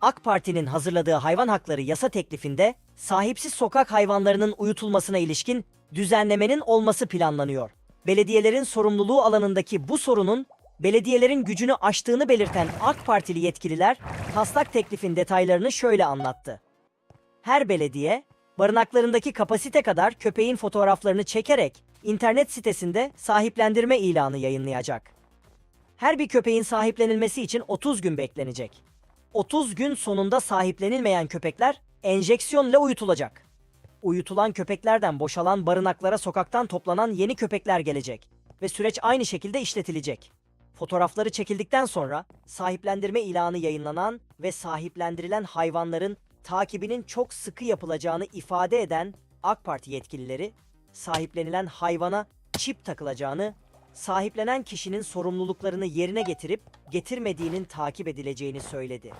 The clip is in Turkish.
AK Parti'nin hazırladığı hayvan hakları yasa teklifinde sahipsiz sokak hayvanlarının uyutulmasına ilişkin düzenlemenin olması planlanıyor. Belediyelerin sorumluluğu alanındaki bu sorunun belediyelerin gücünü aştığını belirten AK Partili yetkililer taslak teklifin detaylarını şöyle anlattı. Her belediye, barınaklarındaki kapasite kadar köpeğin fotoğraflarını çekerek internet sitesinde sahiplendirme ilanı yayınlayacak. Her bir köpeğin sahiplenilmesi için 30 gün beklenecek. 30 gün sonunda sahiplenilmeyen köpekler enjeksiyonla uyutulacak. Uyutulan köpeklerden boşalan barınaklara sokaktan toplanan yeni köpekler gelecek ve süreç aynı şekilde işletilecek. Fotoğrafları çekildikten sonra sahiplendirme ilanı yayınlanan ve sahiplendirilen hayvanların takibinin çok sıkı yapılacağını ifade eden AK Parti yetkilileri, sahiplenilen hayvana çip takılacağını, sahiplenen kişinin sorumluluklarını yerine getirip getirmediğinin takip edileceğini söyledi.